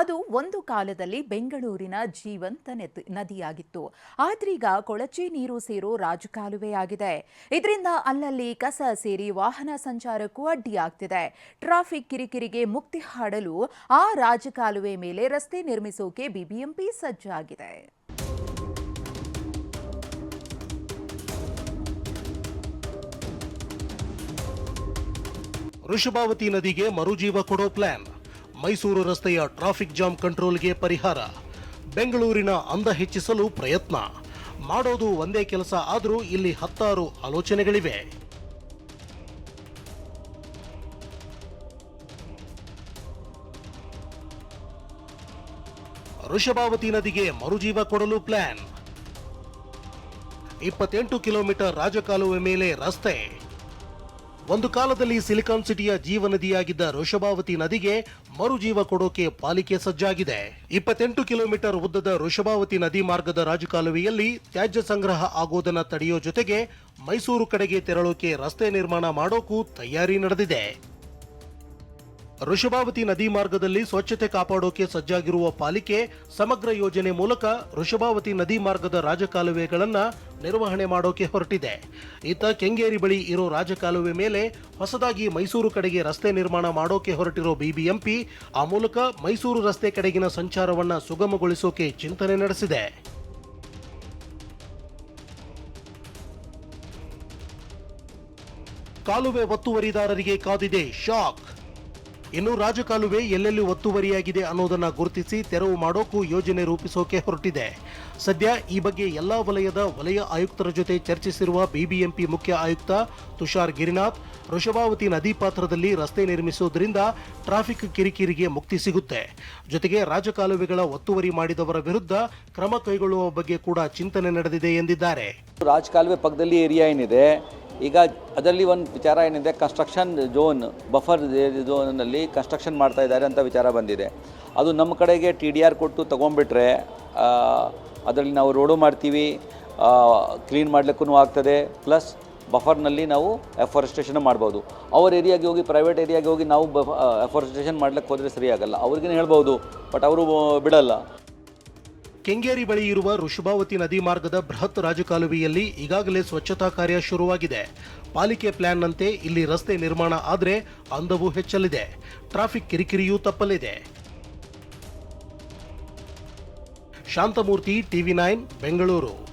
ಅದು ಒಂದು ಕಾಲದಲ್ಲಿ ಬೆಂಗಳೂರಿನ ಜೀವಂತ ನದಿಯಾಗಿತ್ತು. ಆದ್ರೀಗ ಕೊಳಚೆ ನೀರು ಸೇರೋ ರಾಜಕಾಲುವೆಯಾಗಿದೆ ಇದರಿಂದ ಅಲ್ಲಲ್ಲಿ ಕಸ ಸೇರಿ ವಾಹನ ಸಂಚಾರಕ್ಕೂ ಅಡ್ಡಿಯಾಗ್ತಿದೆ ಟ್ರಾಫಿಕ್ ಕಿರಿಕಿರಿಗೆ ಮುಕ್ತಿ ಹಾಡಲು ಆ ರಾಜಕಾಲುವೆ ಮೇಲೆ ರಸ್ತೆ ನಿರ್ಮಿಸೋಕೆ ಬಿಬಿಎಂಪಿ ಸಜ್ಜಾಗಿದೆ. ವೃಷಭಾವತಿ ನದಿಗೆ ಮರುಜೀವ ಕೊಡೋ ಪ್ಲಾನ್ ಮೈಸೂರು ರಸ್ತೆಯ ಟ್ರಾಫಿಕ್ ಜಾಮ್ ಕಂಟ್ರೋಲ್ಗೆ ಪರಿಹಾರ. ಬೆಂಗಳೂರಿನ ಅಂದ ಹೆಚ್ಚಿಸಲು ಪ್ರಯತ್ನ. ಮಾಡೋದು ಒಂದೇ ಕೆಲಸ ಆದರೂ ಇಲ್ಲಿ ಹತ್ತಾರು ಆಲೋಚನೆಗಳಿವೆ. ವೃಷಭಾವತಿ ನದಿಗೆ ಮರುಜೀವ ಕೊಡಲು ಪ್ಲಾನ್. ಇಪ್ಪತ್ತೆಂಟು ಕಿಲೋಮೀಟರ್ ರಾಜಕಾಲುವೆ ಮೇಲೆ ರಸ್ತೆ. ಒಂದು ಕಾಲದಲ್ಲಿ ಸಿಲಿಕಾನ್ ಸಿಟಿಯ ಜೀವನದಿಯಾಗಿದ್ದ ಋಷಭಾವತಿ ನದಿಗೆ ಮರುಜೀವ ಕೊಡೋಕೆ ಪಾಲಿಕೆ ಸಜ್ಜಾಗಿದೆ. ಇಪ್ಪತ್ತೆಂಟು ಕಿಲೋಮೀಟರ್ ಉದ್ದದ ಋಷಭಾವತಿ ನದಿ ಮಾರ್ಗದ ರಾಜಕಾಲುವೆಯಲ್ಲಿ ತ್ಯಾಜ್ಯ ಸಂಗ್ರಹ ಆಗೋದನ್ನ ತಡೆಯೋ ಜೊತೆಗೆ ಮೈಸೂರು ಕಡೆಗೆ ತೆರಳೋಕೆ ರಸ್ತೆ ನಿರ್ಮಾಣ ಮಾಡೋಕ್ಕೂ ತಯಾರಿ ನಡೆದಿದೆ. ಋಷಭಾವತಿ ನದಿ ಮಾರ್ಗದಲ್ಲಿ ಸ್ವಚ್ಛತೆ ಕಾಪಾಡೋಕೆ ಸಜ್ಜಾಗಿರುವ ಪಾಲಿಕೆ ಸಮಗ್ರ ಯೋಜನೆ ಮೂಲಕ ಋಷಭಾವತಿ ನದಿ ಮಾರ್ಗದ ರಾಜಕಾಲುವೆಗಳನ್ನ ನಿರ್ವಹಣೆ ಮಾಡೋಕೆ ಹೊರಟಿದೆ. ಇತ್ತ ಕೆಂಗೇರಿ ಬಳಿ ಇರೋ ರಾಜಕಾಲುವೆ ಮೇಲೆ ಹೊಸದಾಗಿ ಮೈಸೂರು ಕಡೆಗೆ ರಸ್ತೆ ನಿರ್ಮಾಣ ಮಾಡೋಕೆ ಹೊರಟಿರೋ ಬಿಬಿಎಂಪಿ, ಆ ಮೂಲಕ ಮೈಸೂರು ರಸ್ತೆ ಕಡೆಗಿನ ಸಂಚಾರವನ್ನ ಸುಗಮಗೊಳಿಸೋಕೆ ಚಿಂತನೆ ನಡೆಸಿದೆ. ಕಾಲುವೆ ಒತ್ತುವರಿದಾರರಿಗೆ ಕಾದಿದೆ ಶಾಕ್. ಇನ್ನು ರಾಜಕಾಲುವೆ ಎಲ್ಲೆಲ್ಲಿ ಒತ್ತುವರಿಯಾಗಿದೆ ಅನ್ನೋದನ್ನು ಗುರುತಿಸಿ ತೆರವು ಮಾಡೋಕ್ಕೂ ಯೋಜನೆ ರೂಪಿಸೋಕೆ ಹೊರಟಿದೆ. ಸದ್ಯ ಈ ಬಗ್ಗೆ ಎಲ್ಲ ವಲಯದ ವಲಯ ಆಯುಕ್ತರ ಜೊತೆ ಚರ್ಚಿಸಿರುವ ಬಿಬಿಎಂಪಿ ಮುಖ್ಯ ಆಯುಕ್ತ ತುಷಾರ್ ಗಿರಿನಾಥ್ ವೃಷಭಾವತಿ ನದಿ ಪಾತ್ರದಲ್ಲಿ ರಸ್ತೆ ನಿರ್ಮಿಸುವುದರಿಂದ ಟ್ರಾಫಿಕ್ ಕಿರಿಕಿರಿಗೆ ಮುಕ್ತಿ ಸಿಗುತ್ತೆ. ಜೊತೆಗೆ ರಾಜಕಾಲುವೆಗಳ ಒತ್ತುವರಿ ಮಾಡಿದವರ ವಿರುದ್ಧ ಕ್ರಮ ಕೈಗೊಳ್ಳುವ ಬಗ್ಗೆ ಕೂಡ ಚಿಂತನೆ ನಡೆದಿದೆ ಎಂದಿದ್ದಾರೆ. ರಾಜಕಾಲುವೆ ಪಕ್ಕದಲ್ಲಿ ಏರಿಯಾ ಏನಿದೆ ಈಗ ಅದರಲ್ಲಿ ಒಂದು ವಿಚಾರ ಏನಿದೆ ಕನ್ಸ್ಟ್ರಕ್ಷನ್ ಝೋನ್ ಬಫರ್ ಝೋನಲ್ಲಿ ಕನ್ಸ್ಟ್ರಕ್ಷನ್ ಮಾಡ್ತಾ ಇದ್ದಾರೆ ಅಂತ ವಿಚಾರ ಬಂದಿದೆ. ಅದು ನಮ್ಮ ಕಡೆಗೆ ಟಿ ಡಿ ಆರ್ ಕೊಟ್ಟು ತೊಗೊಂಡ್ಬಿಟ್ರೆ ಅದರಲ್ಲಿ ನಾವು ರೋಡು ಮಾಡ್ತೀವಿ ಕ್ಲೀನ್ ಮಾಡಲಿಕ್ಕೂ ಆಗ್ತದೆ ಪ್ಲಸ್ ಬಫರ್ನಲ್ಲಿ ನಾವು ಎಫಾರೆಸ್ಟೇಷನ್ ಮಾಡ್ಬೋದು. ಅವ್ರ ಏರಿಯಾಗೆ ಹೋಗಿ ಪ್ರೈವೇಟ್ ಏರಿಯಾಗೆ ಹೋಗಿ ನಾವು ಬಫ ಎಫಾರೆಸ್ಟೇಷನ್ ಮಾಡ್ಲಿಕ್ಕೆ ಹೋದರೆ ಸರಿಯಾಗಲ್ಲ. ಅವ್ರಿಗೇನು ಹೇಳ್ಬೋದು ಬಟ್ ಅವರು ಬಿಡಲ್ಲ. ಕೆಂಗೇರಿ ಬಳಿ ಇರುವ ಋಷಭಾವತಿ ನದಿ ಮಾರ್ಗದ ಬೃಹತ್ ರಾಜಕಾಲುವೆಯಲ್ಲಿ ಈಗಾಗಲೇ ಸ್ವಚ್ಛತಾ ಕಾರ್ಯ ಶುರುವಾಗಿದೆ. ಪಾಲಿಕೆ ಪ್ಲಾನ್ನಂತೆ ಇಲ್ಲಿ ರಸ್ತೆ ನಿರ್ಮಾಣ ಆದರೆ ಅಂದವು ಹೆಚ್ಚಲಿದೆ. ಟ್ರಾಫಿಕ್ ಕಿರಿಕಿರಿಯೂ ತಪ್ಪಲಿದೆ. Shanthamurthy, TV nine, Bengaluru.